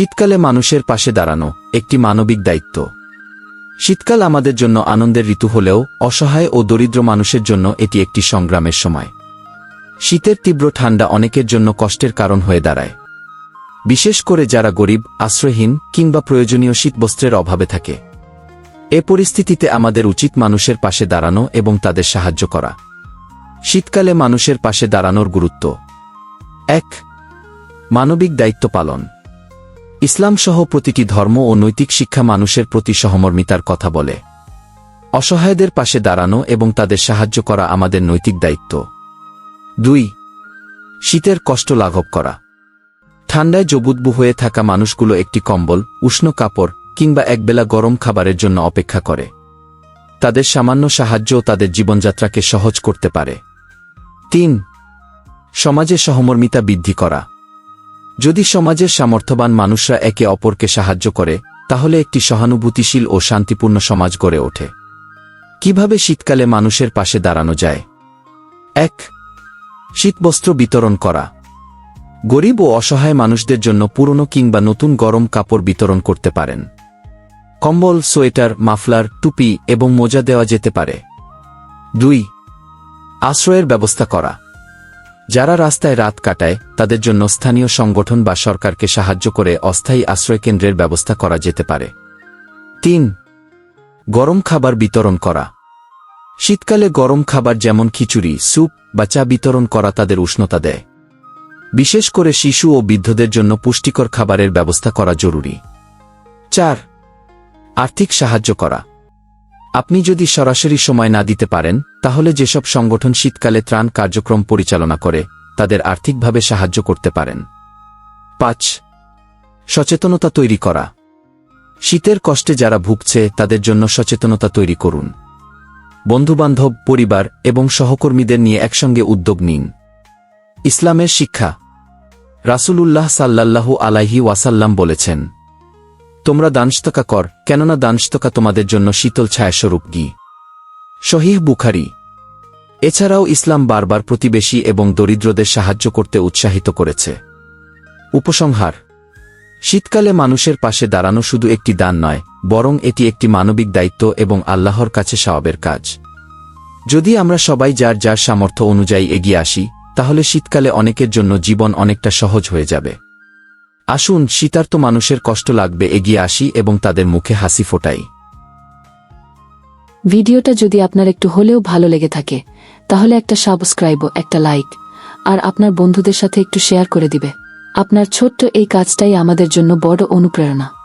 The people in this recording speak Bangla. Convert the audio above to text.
শীতকালে মানুষের পাশে দাঁড়ানো একটি মানবিক দায়িত্ব। শীতকাল আমাদের জন্য আনন্দের ঋতু হলেও অসহায় ও দরিদ্র মানুষের জন্য এটি একটি সংগ্রামের সময়। শীতের তীব্র ঠান্ডা অনেকের জন্য কষ্টের কারণ হয়ে দাঁড়ায়। বিশেষ করে যারা গরিব, আশ্রয়হীন কিংবা প্রয়োজনীয় শীতবস্ত্রের অভাবে থাকে। এ পরিস্থিতিতে আমাদের উচিত মানুষের পাশে দাঁড়ানো এবং তাদের সাহায্য করা। শীতকালে মানুষের পাশে দাঁড়ানোর গুরুত্ব। এক, মানবিক দায়িত্ব পালন। ইসলাম সহ প্রতিটি ধর্ম ও নৈতিক শিক্ষা মানুষের প্রতি সহমর্মিতার কথা বলে। অসহায়দের পাশে দাঁড়ানো এবং তাদের সাহায্য করা আমাদের নৈতিক দায়িত্ব। দুই, শীতের কষ্ট লাঘব করা। ঠান্ডায় জবুদবু হয়ে থাকা মানুষগুলো একটি কম্বল, উষ্ণ কাপড়, কিংবা একবেলা গরম খাবারের জন্য অপেক্ষা করে। তাদের সামান্য সাহায্য তাদের জীবনযাত্রাকে সহজ করতে পারে। তিন, সমাজে সহমর্মিতা বৃদ্ধি করা। যদি সমাজের সামর্থ্যবান মানুষরা একে অপরকে সাহায্য করে, তাহলে একটি সহানুভূতিশীল ও শান্তিপূর্ণ সমাজ গড়ে ওঠে। কীভাবে শীতকালে মানুষের পাশে দাঁড়ানো যায়? এক, শীতবস্ত্র বিতরণ করা। গরিব ও অসহায় মানুষদের জন্য পুরনো কিংবা নতুন গরম কাপড় বিতরণ করতে পারেন। কম্বল, সোয়েটার, মাফলার, টুপি এবং মোজা দেওয়া যেতে পারে। দুই, আশ্রয়ের ব্যবস্থা করা। যারা রাস্তায় রাত কাটায়, তাদের জন্য স্থানীয় সংগঠন বা সরকারকে সাহায্য করে অস্থায়ী আশ্রয়কেন্দ্রের ব্যবস্থা করা যেতে পারে। তিন, গরম খাবার বিতরণ করা। শীতকালে গরম খাবার যেমন খিচুড়ি, স্যুপ বা চা বিতরণ করা তাদের উষ্ণতা দেয়। বিশেষ করে শিশু ও বৃদ্ধদের জন্য পুষ্টিকর খাবারের ব্যবস্থা করা জরুরি। চার, আর্থিক সাহায্য করা। আপনি যদি সরাসরি সময় না দিতে পারেন তাহলে যেসব সংগঠন শীতকালে ত্রাণ কার্যক্রম পরিচালনা করে, তাদের আর্থিকভাবে সাহায্য করতে পারেন। পাঁচ, সচেতনতা তৈরি করা। শীতের কষ্টে যারা ভুগছে, তাদের জন্য সচেতনতা তৈরি করুন। বন্ধুবান্ধব, পরিবার এবং সহকর্মীদের নিয়ে একসঙ্গে উদ্যোগ নিন। ইসলামের শিক্ষা। রাসূলুল্লাহ সাল্লাল্লাহু আলাইহি ওয়াসাল্লাম বলেছেন, তোমরা দানস্তকা কর, কেননা দানস্তকা তোমাদের জন্য শীতল ছায়াস্বরূপ গি শহীহ বুখারি এছাড়াও ইসলাম বারবার প্রতিবেশী এবং দরিদ্রদের সাহায্য করতে উৎসাহিত করেছে। উপসংহার। শীতকালে মানুষের পাশে দাঁড়ানো শুধু একটি দান নয়, বরং এটি একটি মানবিক দায়িত্ব এবং আল্লাহর কাছে সওয়াবের কাজ। যদি আমরা সবাই যার যার সামর্থ্য অনুযায়ী এগিয়ে আসি, তাহলে শীতকালে অনেকের জন্য জীবন অনেকটা সহজ হয়ে যাবে। আসুন শীতার্ত মানুষের কষ্ট লাগবে এগিয়ে আসি এবং তাদের মুখে হাসি ফোটাই। ভিডিওটা যদি আপনার একটু হলেও ভালো লেগে থাকে, তাহলে একটা সাবস্ক্রাইব একটা লাইক, আর আপনার বন্ধুদের সাথে একটু শেয়ার করে দিবে। আপনার ছোট্ট এই কাজটাই আমাদের জন্য বড় অনুপ্রেরণা।